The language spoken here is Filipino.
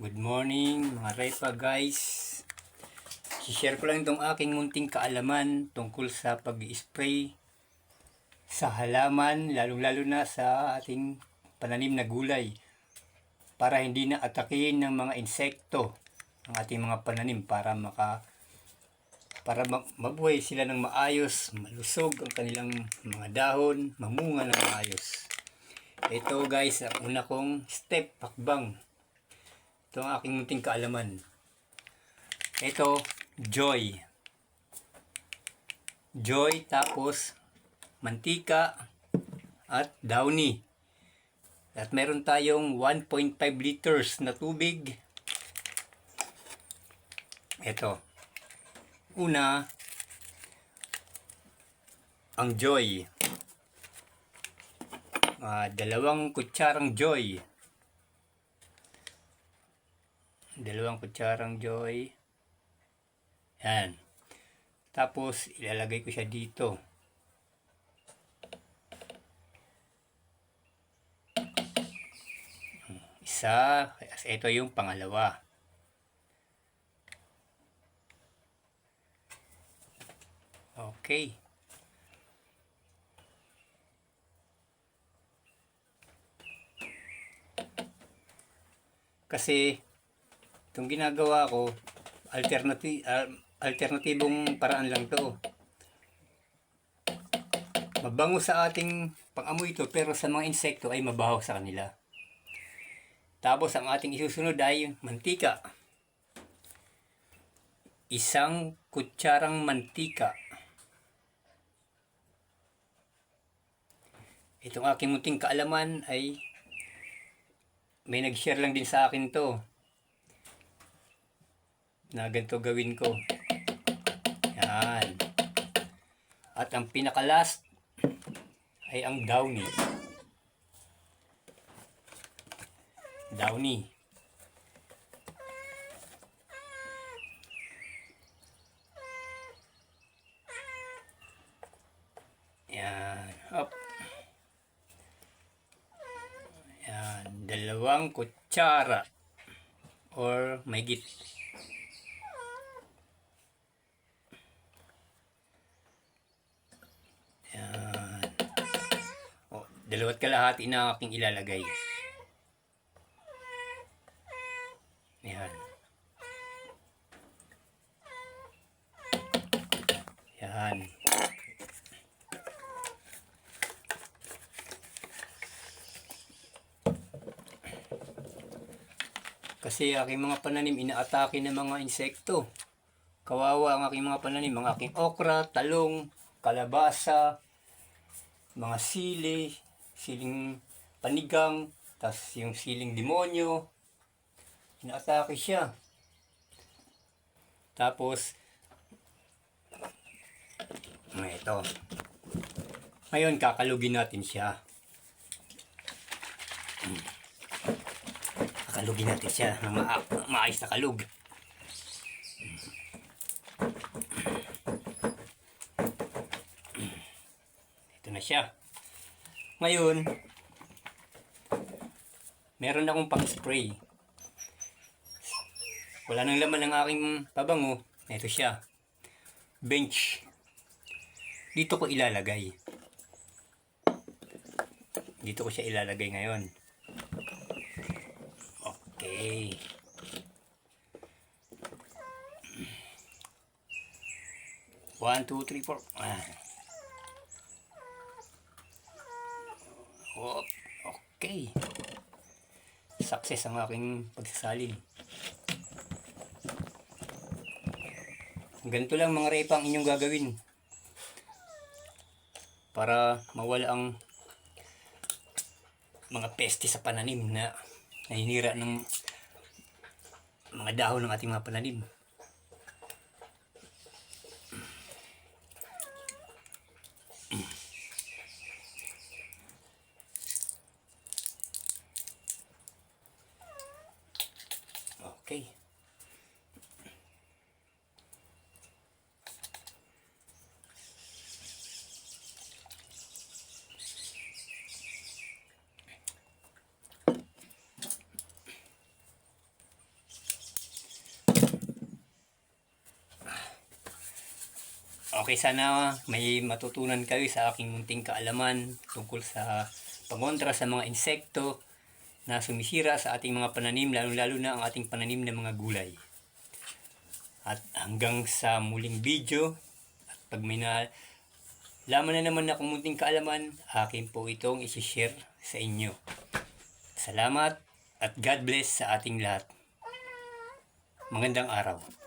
Good morning mga Repa guys. I-share ko lang itong aking munting kaalaman tungkol sa pag-spray sa halaman, lalong-lalo na sa ating pananim na gulay para hindi na atakin ng mga insekto ang ating mga pananim para maka para ma- mabuhay sila ng maayos, malusog ang kanilang mga dahon, mamunga ng maayos. Ito guys, ang una kong step, hakbang. Ito ang aking munting kaalaman. Ito, joy. Joy tapos mantika at downy. At meron tayong 1.5 liters na tubig. Ito. Una, ang joy. Ah, dalawang kutsarang joy. Dalawang kutsarang joy. Yan. Tapos, ilalagay ko siya dito. Isa. Ito yung pangalawa. Okay. Kasi itong ginagawa ko alternative alternatibong paraan lang to. Mabango sa ating pang-amoy ito pero sa mga insekto ay mabaho sa kanila. Tapos ang ating isusunod ay mantika. Isang kutsarang mantika. Itong aking munting kaalaman ay may nag-share lang din sa akin to na ganito gawin ko. Yan. At ang pinaka-last ay ang downy. Downy. Yan. Up. Yan. Dalawang kutsara or may git dalawat kalahati na aking ilalagay. Yan. Yan. Kasi aking mga pananim inaatake ng mga insekto. Kawawa ang aking mga pananim, mga aking okra, talong, kalabasa, mga sili, siling panigang, tas yung siling demonyo. Inaatake siya. Tapos, ito. Ngayon, kakalugin natin siya. Hmm. Kakalugin natin siya ng ma- maayos na kalug. Ito na siya. Ngayon, meron akong pang-spray. Wala nang laman ng aking pabango. Ito siya. Bench. Dito ko ilalagay. Dito ko siya ilalagay ngayon. Okay. One, two, three, four. Ah. Oh, okay. Success ang aking pagsasalin. Ganito lang mga repa ang inyong gagawin. Para mawala ang mga peste sa pananim na nahinira ng mga dahon ng ating mga pananim. Okay. Okay, sana may matutunan kayo sa aking munting kaalaman tungkol sa pangontra sa mga insekto na sumisira sa ating mga pananim, lalo-lalo na ang ating pananim ng mga gulay. At hanggang sa muling video, at pag may na laman na naman na kung munting kaalaman, akin po itong isi-share sa inyo. Salamat at God bless sa ating lahat. Magandang araw.